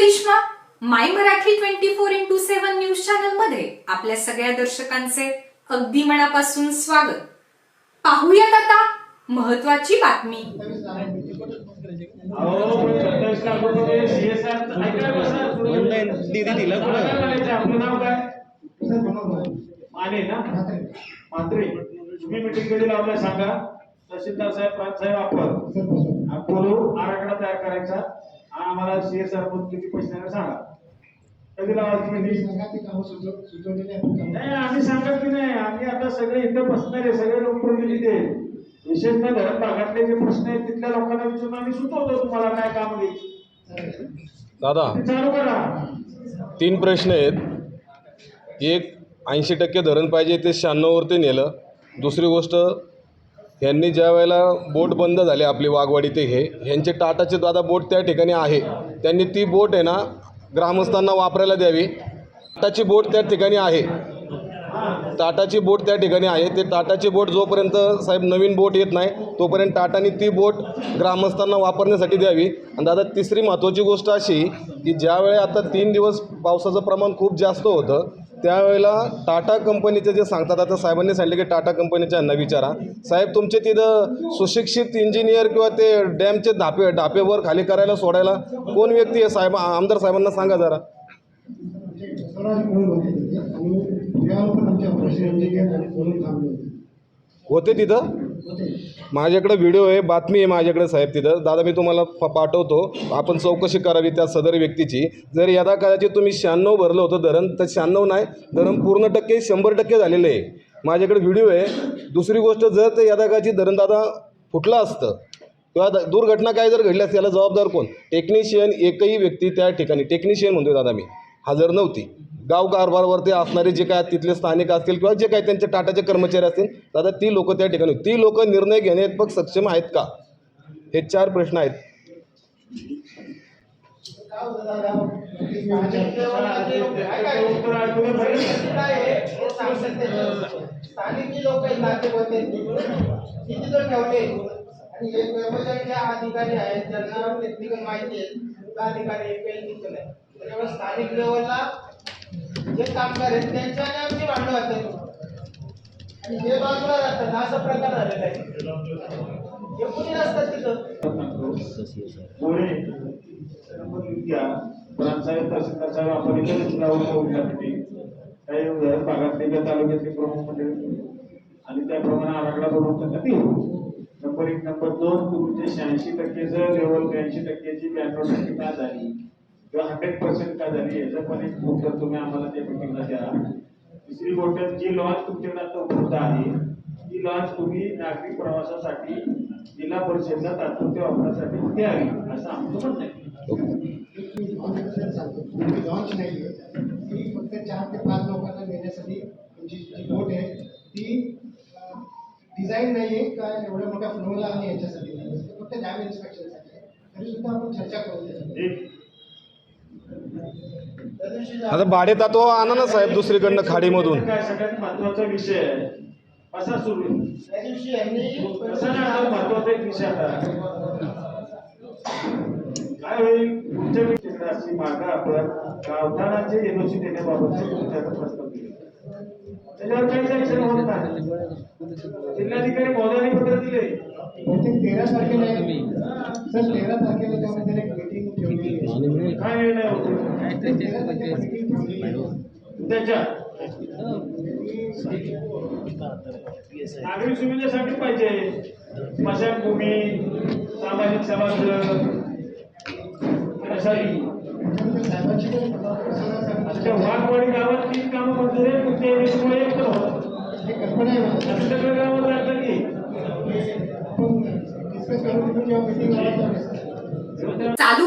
Karishma my Marathi twenty four into seven news चॅनलमध्ये आपल्या सगळ्या दर्शकांचे अगदी मनापासून स्वागत. पाहूयात आता महत्वाची बातमी. अहो, सत्तावीस कुठं? तुम्ही मिटिंग कधी लावलाय सांगा. तहसीलदार साहेब प्रांत साहेब आपण. बोलू आराखडा तयार करायचा. आम्हाला सीएसआर मधून किती पैसे सांगा. कधी लावायची मिटिंग नाही आम्ही सांगत की नाही. आम्ही आता सगळे इथं बसणार आहे सगळे लोकप्रतिनिधी आहेत. विशेषतः धरण भागातले जे प्रश्न आहेत तिथल्या लोकांना विचारून आम्ही सुचवतो तुम्हाला काय काम घ्यायची दादा चालू करा. तीन प्रश्न आहेत. एक ऐंशी टक्के धरण पाहिजे ते शहाण्णववरती नेलं. दुसरी गोष्ट ह्यांनी ज्या वेळेला बोट बंद झाले आपली वाघवाडी ते हे ह्यांचे टाटाचे दादा बोट त्या ठिकाणी आहे. त्यांनी ती बोट आहे ना ग्रामस्थांना वापरायला द्यावी. टाटाची बोट त्या ठिकाणी आहे. टाटाची बोट त्या ठिकाणी आहे. ते टाटाची बोट जोपर्यंत साहेब नवीन बोट येत नाही तोपर्यंत टाटाने ती बोट ग्रामस्थांना वापरण्यासाठी द्यावी. आणि दादा तिसरी महत्त्वाची गोष्ट अशी की ज्यावेळी आता तीन दिवस पावसाचं प्रमाण खूप जास्त होतं त्यावेळेला टाटा कंपनीचे जे सांगतात आता साहेबांनी सांगितलं की टाटा कंपनीच्या न विचारा. साहेब तुमचे तिथं सुशिक्षित इंजिनियर किंवा ते डॅमचे धापे ढापेवर खाली करायला सोडायला कोण व्यक्ती आहे? साहेब आमदार साहेबांना सांगा जरा. होते तिथं? माझ्याकडं व्हिडिओ आहे बातमी आहे माझ्याकडे साहेब तिथं. दादा मी तुम्हाला पाठवतो. आपण चौकशी करावी त्या सदर व्यक्तीची. जर यदा कदाचित तुम्ही शहाण्णव भरलं होतं धरण तर शहाण्णव नाही धरण पूर्ण टक्के शंभर टक्के झालेलं आहे. माझ्याकडे व्हिडिओ आहे. दुसरी गोष्ट जर ते यदा कदाचित धरण दादा फुटलं असतं किंवा द- दुर्घटना काय जर घडली असती याला जबाबदार कोण? टेक्निशियन एकही व्यक्ती त्या ठिकाणी टेक्निशियन म्हणतोय दादा मी. हजर नव्हती. गाव कारभारवरती असणारे जे काय तिथले स्थानिक असतील किंवा जे काही त्यांचे टाटाचे कर्मचारी असतील दादा ती लोक त्या ठिकाणी ती लोक निर्णय घेण्यात पण सक्षम आहेत का? हे चार प्रश्न आहेत. अधिकारी आहेत ज्यांना टेक्निकल माहिती आहे अधिकारी स्थानिक लेवलला जे कामगार आहेत त्यांच्या आमची भांडण होते आणि हे बाजूला राहतात असा प्रकार झालेला आहे. हे कुणी नसतात तिथं. पुणे प्रांतसाहेब तहसीलदार साहेब आपण इथे काही धरण भागातले किंवा तालुक्यातले प्रमुख मंडळी आणि त्याप्रमाणे आराखडा बनवून त्यांना देऊ नंबर एक नंबर दोन तुमचे शहाऐंशी टक्केचं लेवल ब्याऐंशी टक्क्याची ब्याण्णव टक्के का झाली किंवा हंड्रेड पर्सेंट का झाली याचं उत्तर तुम्ही आम्हाला त्या मिटिंगला द्या. तिसरी गोष्ट जी लॉन्च तुमच्याकडे आता उपलब्ध आहे ती लॉन्च तुम्ही नागरिक प्रवासासाठी जिल्हा परिषदला तात्पुरत्या वापरासाठी द्यावी असं आमचं म्हणणं आहे. लॉन्च नाहीये ती फक्त चार ते पाच लोकांना नेण्यासाठी तुमची जी बोट आहे ती डिझाईन नाहीये का एवढ्या मोठ्या फ्लोला आणि याच्यासाठी फक्त डॅम इन्स्पेक्शनसाठी तरी सुद्धा आपण चर्चा करू. आता भाडे तत्व आणा ना साहेब दुसरीकडनं खाडीमधून. काय सगळ्यात महत्त्वाचा विषय आहे. कसा सुरू आहे? त्या दिवशी यांनी कसा नाही आता महत्त्वाचा एक विषय आता? काय होईल? पुढच्या वेळी अशी मागं आपण गावठाणाचे एनओसी देण्याबाबतचे तुमच्याकडे प्रस्ताव दिले त्याच्यावर काहीच ऍक्शन होत नाही. जिल्हाधिकारी महोदयांनी पत्र दिले. बहुतेक तेरा तारखेला आहे. सर तेरा तारखेला त्यामध्ये एक मीटिंग ठेवली आहे. काय निर्णय? नागरिक सुविधेसाठी पाहिजे. स्मशानभूमी सामाजिक समाज वाघवाडी गावात तीन कामं मंजूर आहेत. पण एक पण कल्पना आहे गावात लागलं की आपण डिस्कस करू तिथून जेव्हा मीटिंग लावायचं चालू